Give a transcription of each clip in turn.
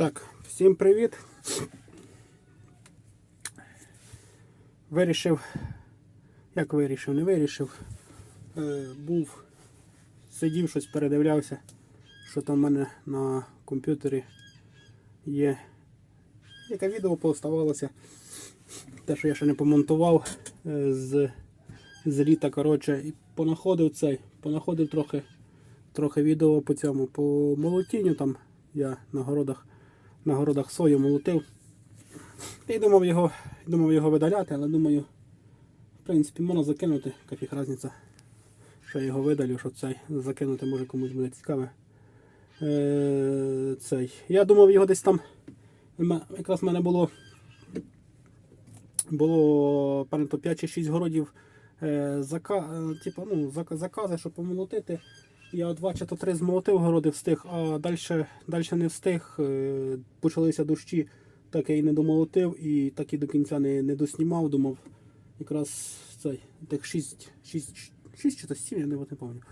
Так, всім привіт. Вирішив, як вирішив, не вирішив. Е, був, сидів, щось передивлявся, що там в мене на комп'ютері є. Яке відео поставалося. Те, що я ще не помонтував е, з, з літа, коротше, і понаходив цей, понаходив трохи, трохи відео по цьому, по молотінню там я на городах, на городах сою молотив. І думав його, думав його видаляти, але думаю, в принципі, можна закинути, яка різниця, що я його видалю, що цей закинути може комусь буде цікаве. Е, цей. Я думав його десь там. Якраз в мене було було пам'ятаю, 5 чи 6 городів е, зака, е, типу, ну, закази, щоб помолотити. Я два чи то три змолотив городи встиг, а далі, далі не встиг. Е, Почалися дощі, так я і не домолотив, і так і до кінця не, не доснімав. Думав, якраз цей, тих 6, 6, 6 чи 7, я не, не пам'ятаю.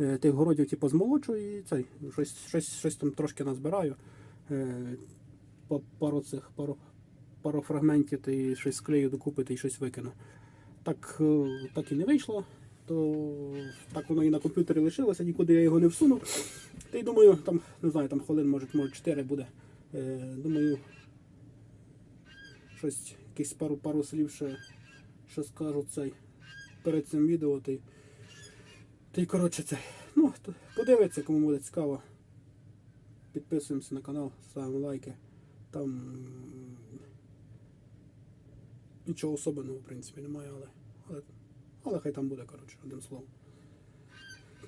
Е, Тих городів типу, змолочу і цей, щось, щось, щось там трошки назбираю. Е, Пару цих, пару, пару фрагментів і щось склею докупи та й щось викину. Так, так і не вийшло, то так воно і на комп'ютері лишилося, нікуди я його не всунув. Та й думаю, там, не знаю, там хвилин, може, може 4 буде. Е, думаю, щось, якісь пару, пару слів ще, ще скажу цей перед цим відео. Та й, та й коротше цей. Ну, подивиться, кому буде цікаво. Підписуємося на канал, ставимо лайки. Там нічого особливого, в принципі, немає, але, але, хай там буде, коротше, одним словом.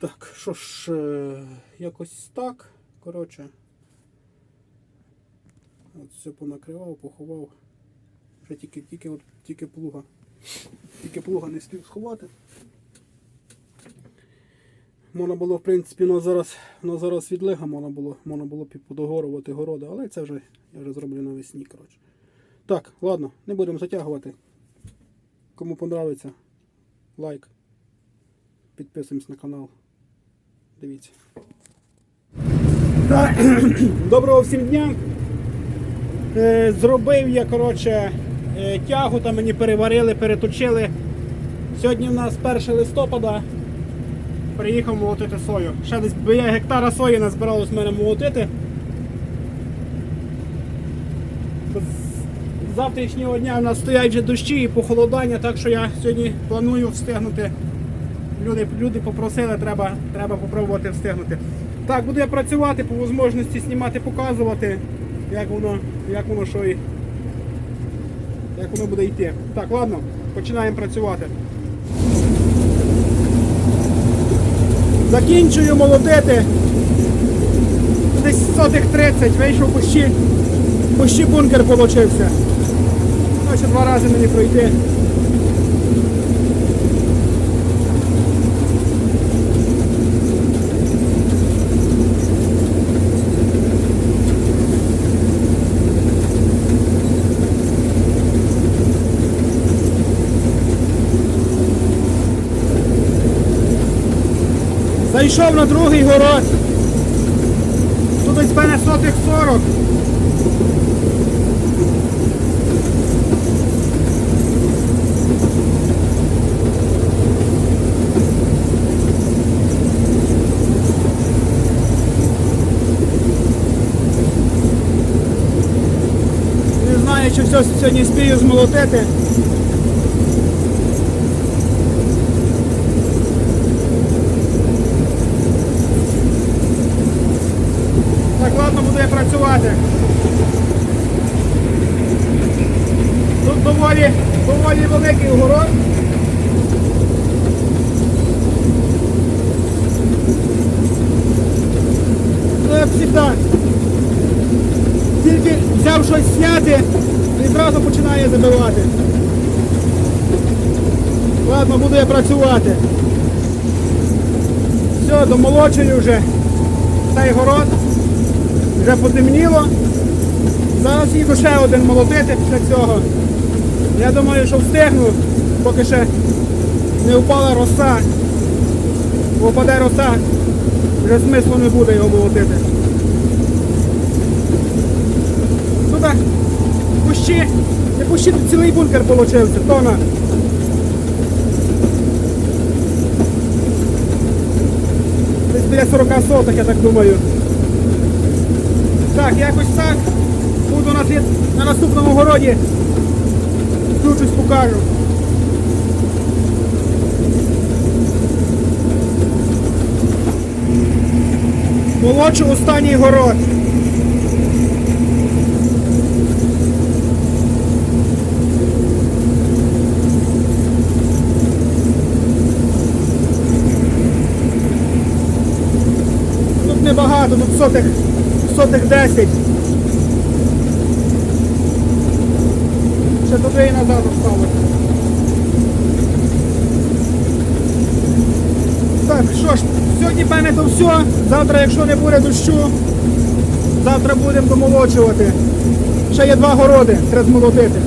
Так, що ж, е, якось так. Коротше. От все понакривав, поховав. Ще тільки, тільки, от, тільки плуга. Тільки плуга не встиг сховати. Можна було, в принципі, воно зараз, воно зараз відлига, можна було, можна було б подогорувати городи, але це вже я вже зроблю навесні, коротше. Так, ладно, не будемо затягувати. Кому понравиться, лайк. Підписуємось на канал. Дивіться. Доброго всім дня. Е, Зробив я, коротше, е, тягу, там мені переварили, переточили. Сьогодні в нас 1 листопада. Приїхав молотити сою. Ще десь гектара сої назбиралось в мене молотити. Завтрашнього дня у нас стоять вже дощі і похолодання, так що я сьогодні планую встигнути. Люди, люди попросили, треба, треба попробувати встигнути. Так, буду я працювати по можливості знімати, показувати, як воно, як воно що і як воно буде йти. Так, ладно, починаємо працювати. Закінчую молотити. Десь сотих 30, вийшов почти, почти бункер получився. Ну, два рази мені пройти. Зайшов на другий город. Тут десь мене сотих 40. Не знаю, чи все сьогодні спію змолотити. Так, ладно, буду я працювати. Тут доволі, доволі великий город. Як завжди. Тільки взяв щось зняти і зразу починає забивати. Ладно, буду я працювати. Все, домолочую вже цей город. Вже потемніло. Зараз їду ще один молотити після цього. Я думаю, що встигну, поки ще не впала роса. Бо впаде роса, вже смислу не буде його молотити. кущі, не кущі, тут цілий бункер получився, тона. Десь біля 40 соток, я так думаю. Так, якось так. Буду на, на наступному городі. Включусь, покажу. Молодшу останній город. Небагато, тут сотих, сотих 10. Ще туди і назад осталось. Так, що ж, сьогодні певне то все. Завтра, якщо не буде дощу, завтра будемо домолочувати. Ще є два городи, треба змолотити.